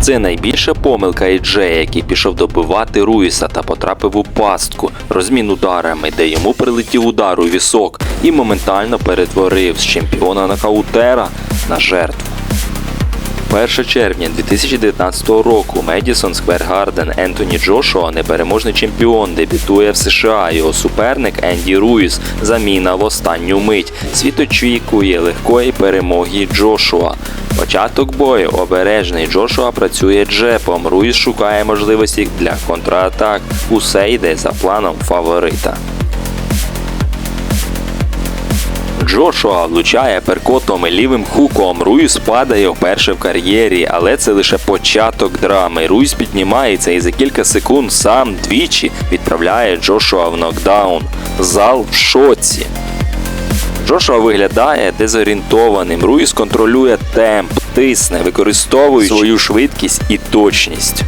Це найбільша помилка Джея, який пішов добивати Руїса та потрапив у пастку, розмін ударами, де йому прилетів удар у вісок і моментально перетворив з чемпіона нокаутера на жертву. 1 червня 2019 року Медісон Сквер Гарден Ентоні Джошуа, непереможний чемпіон, дебютує в США. Його суперник Енді Руїс. Заміна в останню мить. Світ очікує легкої перемоги Джошуа. Початок бою обережний. Джошуа працює джепом. Руїс шукає можливості для контратак. Усе йде за планом фаворита. Джошуа влучає перкотом і лівим хуком. Руїс падає вперше в кар'єрі, але це лише початок драми. Руїс піднімається і за кілька секунд сам двічі відправляє Джошуа в нокдаун. Зал в шоці. Джошуа виглядає дезорієнтованим. Руїс контролює темп, тисне, використовуючи свою швидкість і точність.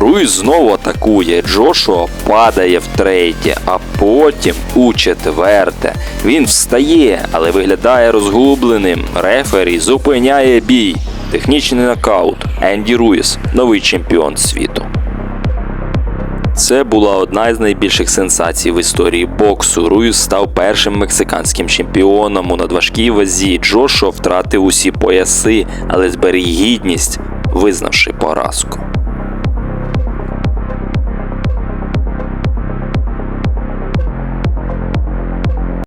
Руїс знову атакує. Джошуа падає втретє, а потім у четверте. Він встає, але виглядає розгубленим. Рефері зупиняє бій. Технічний нокаут. Енді Руїс, новий чемпіон світу. Це була одна із найбільших сенсацій в історії боксу. Руїс став першим мексиканським чемпіоном у надважкій вазі. Джошуа втратив усі пояси, але зберіг гідність, визнавши поразку.